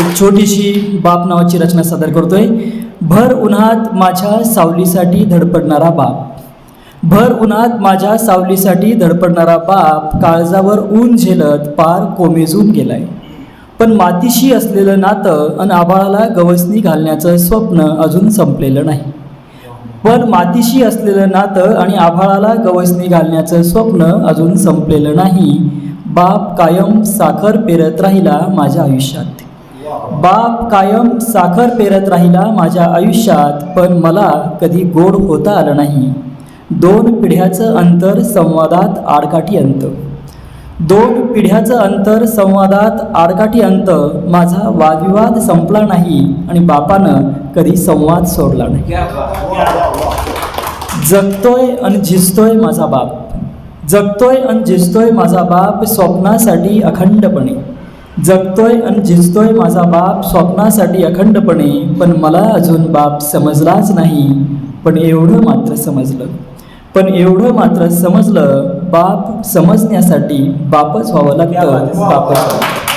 एक छोटीशी बाप नावाची रचना सादर करतोय. भर उन्हात माझ्या सावलीसाठी धडपडणारा बाप. भर उन्हात माझ्या सावलीसाठी धडपडणारा बाप काळजावर ऊन झेलत पार कोमेजून गेलाय. पण मातीशी असलेलं नातं आणि आभाळाला गवसणी घालण्याचं स्वप्न अजून संपलेलं नाही. पण मातीशी असलेलं नातं आणि आभाळाला गवसणी घालण्याचं स्वप्न अजून संपलेलं नाही. बाप कायम साखर पेरत राहिला माझ्या आयुष्यात. बाप कायम साखर पेरत राहिला माझ्या आयुष्यात पण मला कधी गोड होता आलं नाही. दोन पिढ्याचं अंतर संवादात आडकाठी अंत. दोन पिढ्याचं अंतर संवादात आडकाठी अंत. माझा वादविवाद संपला नाही आणि बापानं कधी संवाद सोडला नाही. जगतोय आणि झिजतोय माझा बाप. जगतोय आणि झिजतोय माझा बाप स्वप्नासाठी अखंडपणे. जगतोय आणि झिजतोय माझा बाप स्वप्नासाठी अखंडपणे पण मला अजून बाप समजलाच नाही. पण एवढं मात्र समजलं. पण एवढं मात्र समजलं बाप समजण्यासाठी बापच व्हावं लागतं. बापच व्हावं.